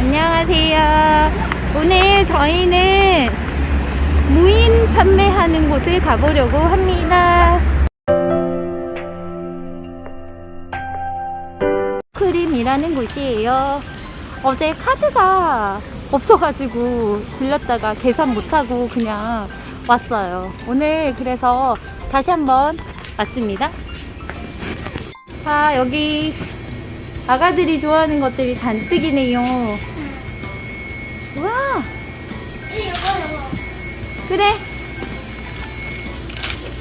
안녕하세요. 오늘 저희는 무인 판매하는 곳을 가보려고 합니다. 크림이라는 곳이에요. 어제 카드가 없어가지고 들렸다가 계산 못하고 그냥 왔어요. 오늘 그래서 다시 한번 왔습니다. 자, 여기 아가들이 좋아하는 것들이 잔뜩이네요. 와, 그래.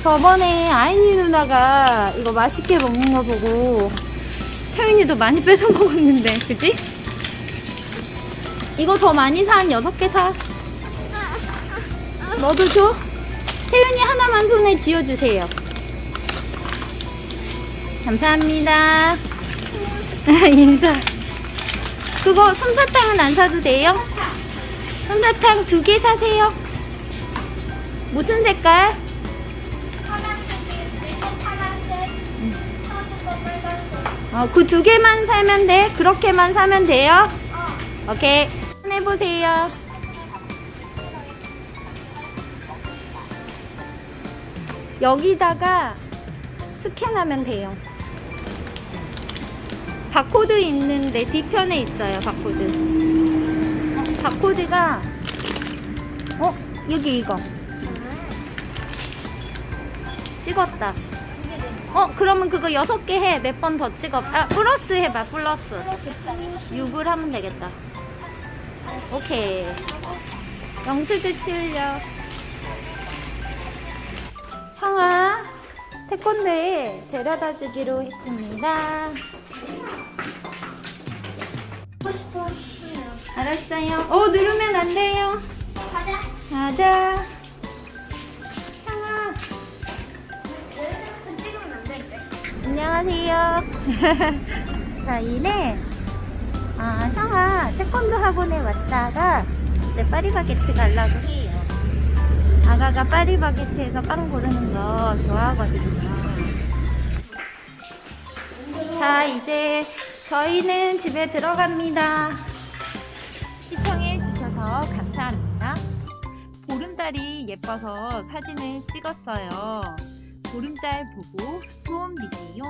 저번에 아이니 누나가 이거 맛있게 먹는 거 보고 태윤이도 많이 뺏어 먹었는데, 그지? 이거 더 많이 사, 한 6개 사. 너도 줘? 태윤이 하나만 손에 쥐어주세요. 감사합니다. 인사. 그거 솜사탕은 안 사도 돼요? 솜사탕 두 개 사세요. 무슨 색깔? 어, 그 두 개만 사면 돼. 그렇게만 사면 돼요. 오케이. 해보세요. 여기다가 스캔하면 돼요. 바코드 있는데 뒤편에 있어요, 바코드. 바코드가, 어, 여기 이거. 찍었다. 어, 그러면 그거 여섯 개 해. 몇 번 더 찍어. 아, 플러스 해봐, 플러스. 6을 하면 되겠다. 오케이. 영수증 치울려. 형아, 태권도에 데려다 주기로 했습니다. 알았어요. 어, 누르면 안 돼요. 가자. 가자. 형아, 여기서부터 찍으면 안 되는데. 안녕하세요. 저희는 아, 형아 태권도 학원에 왔다가 이제 파리바게트 가려고 해요. 아가가 파리바게트에서 빵 고르는 거 좋아하거든요. 자, 이제 저희는 집에 들어갑니다. 주셔서 감사합니다. 보름달이 예뻐서 사진을 찍었어요. 보름달 보고 소원 비세요.